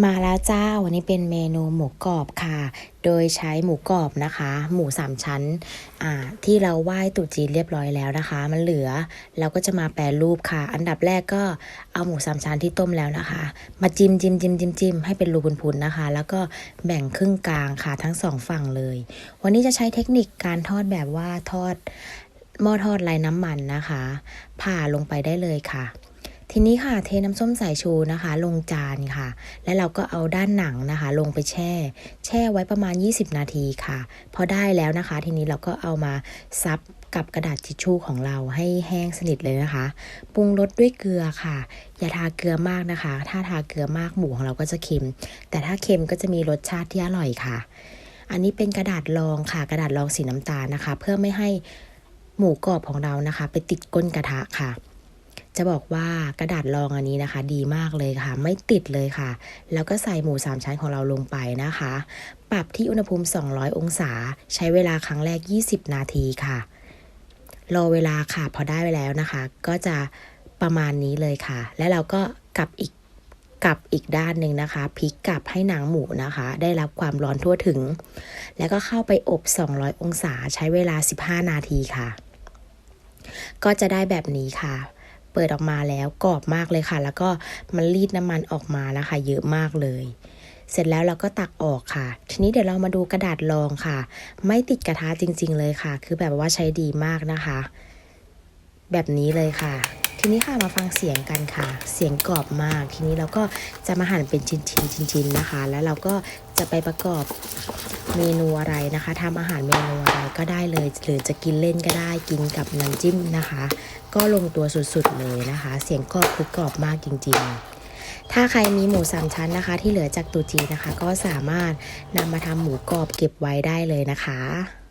มาแล้วเจ้าวันนี้เป็นเมนูหมูกรอบค่ะ โดยใช้หมูกรอบนะคะ หมูสามชั้นอ่าที่เราไหว้ตุ๊จีนเรียบร้อยแล้วนะคะ มันเหลือเราก็จะมาแปรรูปค่ะ อันดับแรกก็เอาหมูสามชั้นที่ต้มแล้วนะคะ มาจิ้มจิ้มจิ้มจิ้มจิ้มให้เป็นรูพุนๆนะคะ แล้วก็แบ่งครึ่งกลางค่ะทั้งสองฝั่งเลย วันนี้จะใช้เทคนิคการทอดแบบว่าทอดหม้อทอดไร้น้ำมันนะคะ ผ่าลงไปได้เลยค่ะ ทีนี้ค่ะเทน้ำส้มสายชูนะคะ ลงจานค่ะ แล้วเราก็เอาด้านหนังนะคะ ลงไปแช่ แช่ไว้ประมาณ 20 นาทีค่ะ พอได้แล้วนะคะ ทีนี้เราก็เอามาซับกับกระดาษทิชชู่ของเราให้แห้งสนิทเลยนะคะ ปรุงรสด้วยเกลือค่ะ อย่าทาเกลือมากนะคะ ถ้าทาเกลือมากหมูของเราก็จะเค็ม แต่ถ้าเค็มก็จะมีรสชาติที่อร่อยค่ะ อันนี้เป็นกระดาษรองค่ะ กระดาษรองสีน้ำตาลนะคะ เพื่อไม่ให้หมูกรอบของเรานะคะ ไปติดก้นกระทะค่ะ จะบอกว่ากระดาษรองอันนี้นะคะ ดีมากเลยค่ะ ไม่ติดเลยค่ะ แล้วก็ใส่หมูสามชั้นของเราลงไปนะคะ ปรับที่อุณหภูมิ 200 องศา ใช้เวลาครั้งแรก 20 นาทีค่ะ รอเวลาค่ะ พอได้ไปแล้วนะคะ ก็จะประมาณนี้เลยค่ะ และเราก็กลับอีกกลับอีกด้านหนึ่งนะคะพลิกกลับให้หนังหมูนะคะ ได้รับความร้อนทั่วถึง แล้วก็เข้าไปอบ 200 องศาใช้เวลา 15 นาทีค่ะ ก็จะได้แบบนี้ค่ะ เปิดออกมาแล้วกรอบมากเลยค่ะ แล้วก็มันรีดน้ำมันออกมานะคะ เยอะมากเลย เสร็จแล้วเราก็ตักออกค่ะ ทีนี้เดี๋ยวเรามาดูกระดาษรองค่ะ ไม่ติดกระทะจริง ๆ เลยค่ะ คือแบบว่าใช้ดีมากนะคะ แบบนี้เลยค่ะ ทีนี้ค่ะมาฟังเสียงกันค่ะ เสียงกรอบมาก ทีนี้เราก็จะมาหั่นเป็นชิ้นๆชิ้นๆนะคะ แล้วเราก็จะไปประกอบ เมนูอะไรนะคะทำอาหารเมนูอะไรก็ได้เลย หรือจะกินเล่นก็ได้กินกับน้ำจิ้มนะคะ ก็ลงตัวสุดๆเลยนะคะ เสียงกรอบคือกรอบมากจริงๆ ถ้าใครมีหมูสามชั้นนะคะ ที่เหลือจากตูจีนนะคะ ก็สามารถนำมาทำหมูกรอบเก็บไว้ได้เลยนะคะ